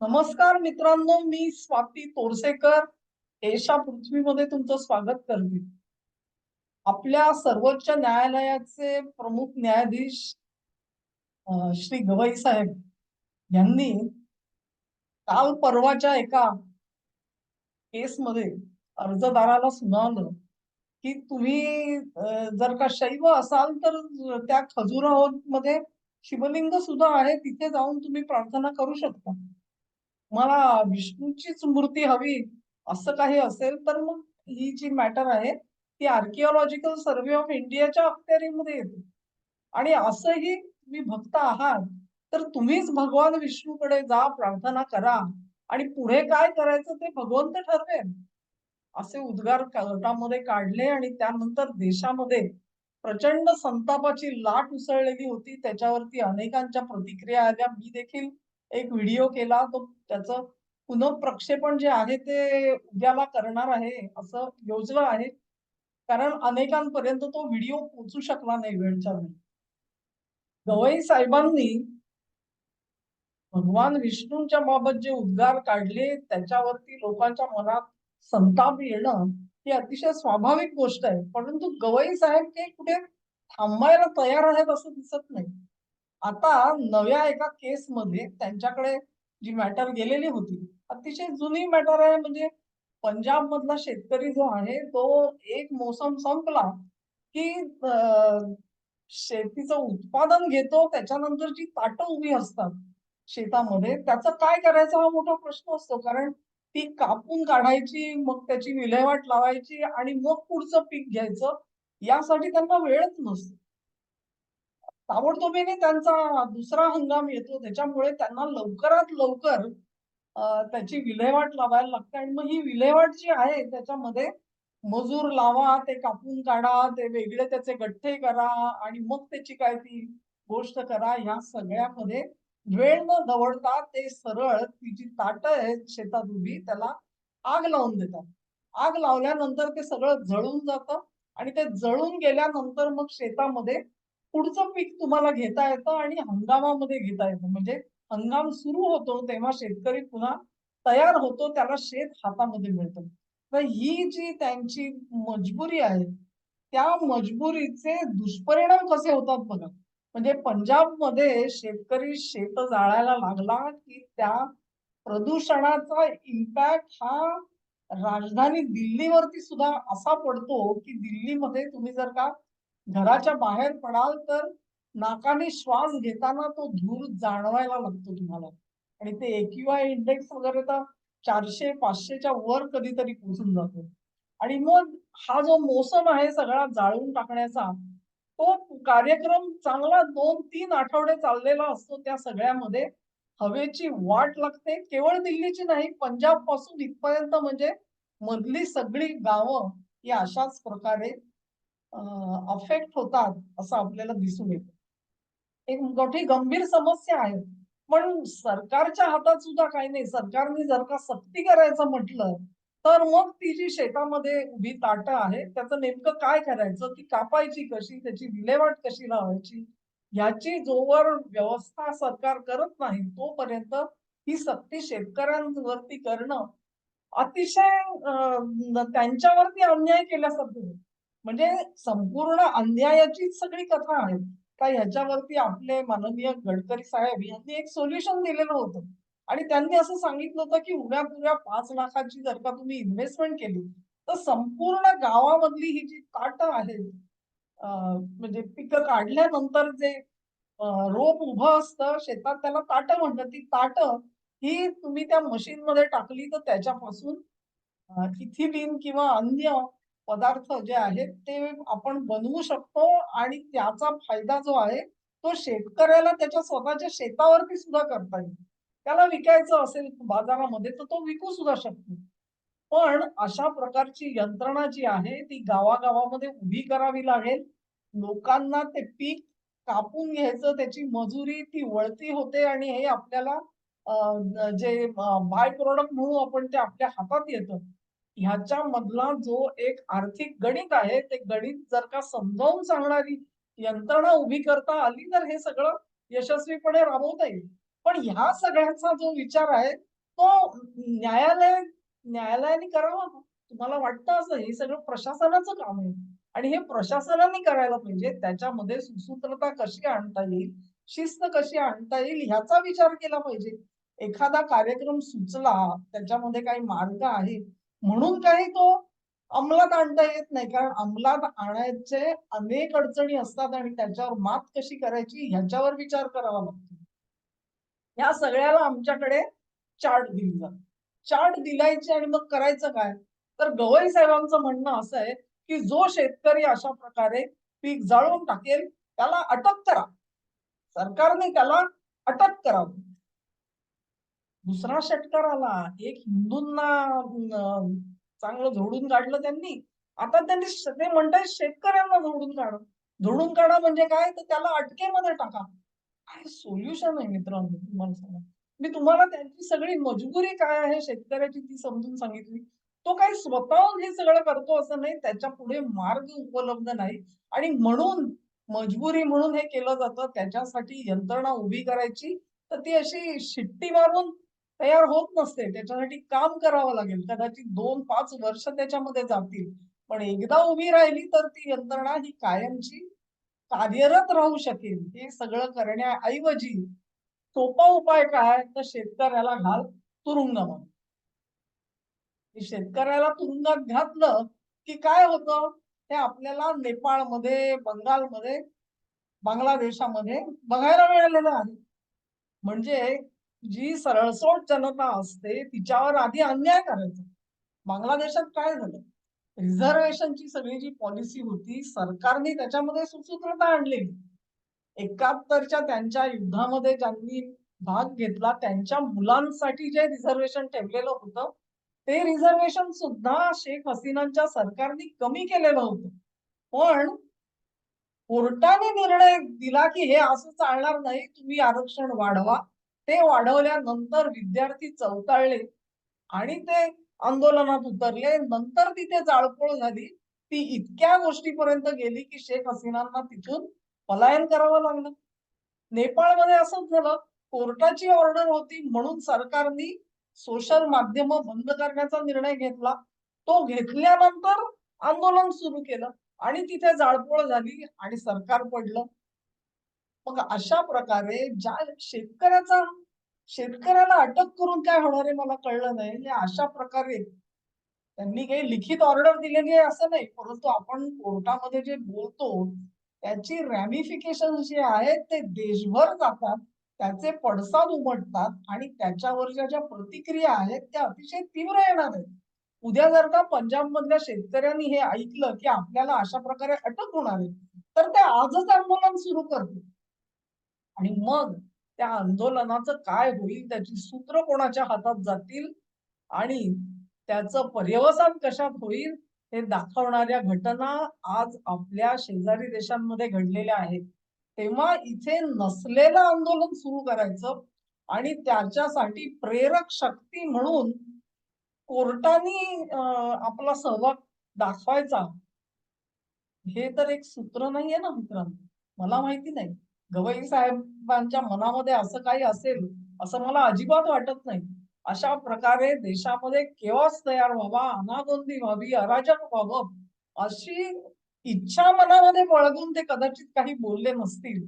नमस्कार मित्रांनो मी स्वाती तोरसेकर एशा पृथ्वीमध्ये तुमचं स्वागत करते. आपल्या सर्वोच्च न्यायालयाचे प्रमुख न्यायाधीश श्री गवई साहेब यांनी काल परवाच्या एका केसमध्ये अर्जदाराला सुनावलं की तुम्ही जर का शैव असाल तर त्या खजुराहो मध्ये शिवलिंग सुद्धा आहे तिथे जाऊन तुम्ही प्रार्थना करू शकता. मला विष्णूचीच मूर्ती हवी असं काही असेल तर मग ही जी मॅटर आहे ती आर्किओलॉजिकल सर्व्हे ऑफ इंडियाच्या अखत्यारीमध्ये येते. आणि असंही तुम्ही भक्त आहात तर तुम्हीच भगवान विष्णूकडे जा प्रार्थना करा. आणि पुढे काय करायचं ते भगवंत ठरवेल. असे उद्गार गटामध्ये काढले आणि त्यानंतर देशामध्ये प्रचंड संतापाची लाट उसळलेली होती. त्याच्यावरती अनेकांच्या प्रतिक्रिया आल्या. मी देखील एक व्हिडिओ केला तो त्याचं पुनःप्रक्षेपण जे आहे ते उद्याला करणार आहे असं योजलं आहे. कारण अनेकांपर्यंत तो व्हिडिओ पोचू शकला नाही वेळच्या वेळी. गवई साहेबांनी भगवान विष्णूंच्या बाबत जे उद्गार काढले त्याच्यावरती लोकांच्या मनात संताप येणं ही अतिशय स्वाभाविक गोष्ट आहे. परंतु गवई साहेब ते कुठे थांबायला तयार आहेत असं दिसत नाही. आता नव्या एका केसमध्ये त्यांच्याकडे जी मॅटर गेलेली होती अतिशय जुनी मॅटर आहे. म्हणजे पंजाब मधला शेतकरी जो आहे तो एक मोसम संपला की शेतीचं उत्पादन घेतो त्याच्यानंतर जी ताटं उभी असतात शेतामध्ये त्याचं काय करायचं हा मोठा प्रश्न असतो. कारण ती कापून काढायची मग त्याची विल्हेवाट लावायची आणि मग पुढचं पीक घ्यायचं यासाठी त्यांना वेळच नसतो. ताबडतोबीने त्यांचा दुसरा हंगाम येतो. त्याच्यामुळे त्यांना लवकरात लवकर त्याची विल्हेवाट लावायला लागते. आणि मग ही विल्हेवाट जी आहे त्याच्यामध्ये मजूर लावा ते कापून काढा ते वेगळे त्याचे गठ्ठे करा आणि मग त्याची काय ती गोष्ट करा ह्या सगळ्यामध्ये वेळ न दवडता ते सरळ ती जी ताट आहेत शेतात उभी त्याला आग लावून देतात. आग लावल्यानंतर ते सगळं जळून जातं आणि ते जळून गेल्यानंतर मग शेतामध्ये पुढचं पीक तुम्हाला घेता येतं आणि हंगामामध्ये घेता येतं. म्हणजे हंगाम सुरू होतो तेव्हा शेतकरी पुन्हा तयार होतो त्याला शेत हातामध्ये मिळतं. तर ही जी त्यांची मजबुरी आहे त्या मजबुरीचे दुष्परिणाम कसे होतात बघा. म्हणजे पंजाबमध्ये शेतकरी शेत जाळायला लागला की त्या प्रदूषणाचा इम्पॅक्ट हा राजधानी दिल्लीवरती सुद्धा असा पडतो की दिल्लीमध्ये तुम्ही जर का घराच्या बाहेर पडाल तर नाकाने श्वास घेताना तो धूर जाणवायला लागतो तुम्हाला. आणि ते एक्यूआय इंडेक्स वगैरे तर चारशे पाचशेच्या वर कधीतरी पोहोचून जातो. आणि मग हा जो मोसम आहे सगळा जाळून टाकण्याचा तो कार्यक्रम चांगला दोन तीन आठवडे चाललेला असतो त्या सगळ्यामध्ये. हवेची वाट लागते. केवळ दिल्लीची नाही पंजाबपासून इथपर्यंत म्हणजे मधली सगळी गावं ही अशाच प्रकारे अफेक्ट होतात असं आपल्याला दिसून येतं. एक मोठी गंभीर समस्या आहे. पण सरकारच्या हातात सुद्धा काही नाही. सरकारने जर का सक्ती करायचं म्हटलं तर मग ती जी शेतामध्ये उभी ताटं आहे त्याचं नेमकं काय करायचं? ती कापायची कशी? त्याची विल्हेवाट कशी लावायची? याची जोवर व्यवस्था सरकार करत नाही तोपर्यंत ही सक्ती शेतकऱ्यांवरती करणं अतिशय त्यांच्यावरती अन्याय केल्यासारखं होतं. म्हणजे संपूर्ण अन्यायाची सगळी कथा आहे का ह्याच्यावरती आपले माननीय गडकरी साहेब यांनी एक सोल्युशन दिलेलं होतं. आणि त्यांनी असं सांगितलं होतं की उद्या पुऱ्या पाच लाखाची जर का तुम्ही इन्व्हेस्टमेंट केली तर संपूर्ण गावामधली ही जी ताट आहेत म्हणजे पिकं काढल्यानंतर जे रोप उभं असतं शेतात त्याला ताट म्हणतात. ती ताट ही तुम्ही त्या मशीन मध्ये टाकली तर त्याच्यापासून अं, इथिलीन किंवा अन्य पदार्थ जे आहेत ते आपण बनवू शकतो आणि त्याचा फायदा जो आहे तो शेतकऱ्याला त्याच्या स्वतःच्या शेतावरती सुद्धा करता येईल. त्याला विकायचं असेल बाजारामध्ये तर तो विकू सुद्धा शकतो. पण अशा प्रकारची यंत्रणा जी आहे ती गावागावामध्ये उभी करावी लागेल. लोकांना ते पीक कापून घ्यायचं त्याची मजुरी ती वळती होते आणि हे आपल्याला जे बाय प्रोडक्ट म्हणून आपण ते आपल्या हातात येतं. ह्याच्या मधला जो एक आर्थिक गणित आहे ते गणित जर का समजावून सांगणारी यंत्रणा उभी करता आली तर हे सगळं यशस्वीपणे राबवता येईल. पण ह्या सगळ्याचा जो विचार आहे तो न्यायालय न्यायालयाने करावा तुम्हाला वाटतं असं? हे सगळं प्रशासनाचं काम आहे. आणि हे प्रशासनाने करायला पाहिजे. त्याच्यामध्ये सुसूत्रता कशी आणता येईल शिस्त कशी आणता येईल ह्याचा विचार केला पाहिजे. एखादा कार्यक्रम सुचला त्याच्यामध्ये काही मार्ग आहेत म्हणून काही तो अंमलात आणता येत नाही. कारण अंमलात आणायचे अनेक अडचणी असतात आणि त्याच्यावर मात कशी करायची ह्याच्यावर विचार करावा लागतो. या सगळ्याला आमच्याकडे चार्ट दिली जात. चार्ट दिलायचे आणि मग करायचं काय? तर गवई साहेबांचं म्हणणं असं आहे की जो शेतकरी अशा प्रकारे पीक जाळून टाकेल त्याला अटक करा. सरकारने त्याला अटक करावं. दुसरा षटकार आला. एक हिंदूंना चांगलं झोडून काढलं त्यांनी. आता त्यांनी ते म्हणतात शेतकऱ्यांना झोडून काढ. झोडून काढा म्हणजे काय? तर त्याला अटकेमध्ये टाका. काय सोल्युशन आहे मित्रांनो तुम्हाला सांगा. मी तुम्हाला त्यांची सगळी मजबुरी काय आहे शेतकऱ्याची ती समजून सांगितली. तो काही स्वतःहून हे सगळं करतो असं नाही. त्याच्या पुढे मार्ग उपलब्ध नाही. आणि म्हणून मजबुरी म्हणून हे केलं जातं. त्याच्यासाठी यंत्रणा उभी करायची. तर ती अशी शिट्टी मारून तयार होत नसते. त्याच्यासाठी काम करावं लागेल. कदाचित दोन पाच वर्ष त्याच्यामध्ये जातील. पण एकदा उभी राहिली तर ती यंत्रणा ही कायमची कार्यरत राहू शकेल. हे सगळं करण्याऐवजी सोपा उपाय काय? तर शेतकऱ्याला घाल तुरुंगामध्ये शेतकऱ्याला तुरुंगात घातलं की काय होतं? हे आपल्याला नेपाळमध्ये बंगालमध्ये बांगलादेशामध्ये बघायला मिळालेलं आहे. म्हणजे जी सरळसोट जनता असते तिच्यावर आधी अन्याय करायचा. बांगलादेशात काय झालं? रिझर्वेशनची सगळी जी पॉलिसी होती सरकारने त्याच्यामध्ये सुसूत्रता आणलेली. एकाहत्तरच्या त्यांच्या युद्धामध्ये ज्यांनी भाग घेतला त्यांच्या मुलांसाठी जे रिझर्वेशन ठेवलेलं होतं ते रिझर्वेशन सुद्धा शेख हसीनांच्या सरकारने कमी केलेलं होतं. पण कोर्टाने निर्णय दिला की हे असं चालणार नाही तुम्ही आरक्षण वाढवा. ते वाढवल्यानंतर विद्यार्थी चौताळले आणि ते आंदोलनात उतरले. नंतर तिथे जाळपोळ झाली. ती इतक्या गोष्टीपर्यंत गेली की शेख हसीनांना तिथून पलायन करावं लागलं. नेपाळमध्ये असंच झालं. कोर्टाची ऑर्डर होती म्हणून सरकारने सोशल माध्यम बंद करण्याचा निर्णय घेतला. तो घेतल्यानंतर आंदोलन सुरू केलं आणि तिथे जाळपोळ झाली आणि सरकार पडलं. मग अशा प्रकारे ज्या शेतकऱ्याचा शेतकऱ्याला अटक करून काय होणार आहे मला कळलं नाही. हे अशा प्रकारे त्यांनी काही लिखित ऑर्डर दिलेली आहे असं नाही. परंतु आपण कोर्टामध्ये जे बोलतो त्याची रॅमिफिकेशन जे आहेत ते देशभर जातात त्याचे पडसाद उमटतात आणि त्याच्यावरच्या ज्या प्रतिक्रिया आहेत त्या अतिशय तीव्र येणार आहेत. उद्या जर का पंजाब मधल्या शेतकऱ्यांनी हे ऐकलं की आपल्याला अशा प्रकारे अटक होणार आहे तर ते आजच आंदोलन सुरू करतील. आणि मग त्या आंदोलनाचं काय होईल त्याची सूत्र कोणाच्या हातात जातील आणि त्याचं पर्यवसान कशात होईल हे दाखवणाऱ्या घटना आज आपल्या शेजारी देशांमध्ये घडलेल्या आहेत. तेव्हा इथे नसलेलं आंदोलन सुरू करायचं आणि त्याच्यासाठी प्रेरक शक्ती म्हणून कोर्टाने आपला सहभाग दाखवायचा हे तर एक सूत्र नाहीये ना मित्रांनो? मला माहिती नाही. गवई साहेबांच्या मनामध्ये असं काही असेल असं मला अजिबात वाटत नाही. अशा प्रकारे देशामध्ये केव्हाच तयार व्हावा अनागोंदी व्हावी अराजक व्हावं अशी इच्छा मनामध्ये बळगून ते कदाचित काही बोलले नसतील.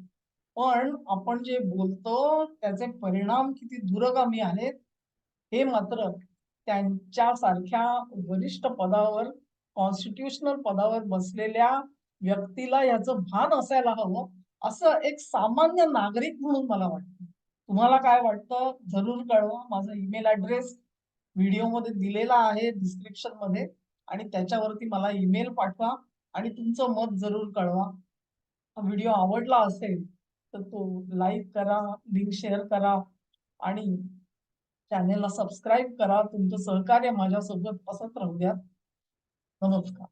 पण आपण जे बोलतो त्याचे परिणाम किती दूरगामी आहेत हे मात्र त्यांच्या सारख्या वरिष्ठ पदावर कॉन्स्टिट्युशनल पदावर बसलेल्या व्यक्तीला याचं भान असायला हवं. असं एक सामान्य नागरिक म्हणून मला वाटतं. तुम्हाला काय वाटतं? जरूर कळवा. माझा ईमेल ऍड्रेस व्हिडिओमध्ये दिलेला आहे डिस्क्रिप्शनमध्ये आणि त्याच्यावरती मला ईमेल पाठवा आणि तुमचं मत जरूर कळवा. हा व्हिडिओ आवडला असेल तर तो लाईक करा लिंक शेअर करा आणि चॅनेलला सबस्क्राईब करा. तुमचं सहकार्य माझ्यासोबत असत राहू द्या. नमस्कार.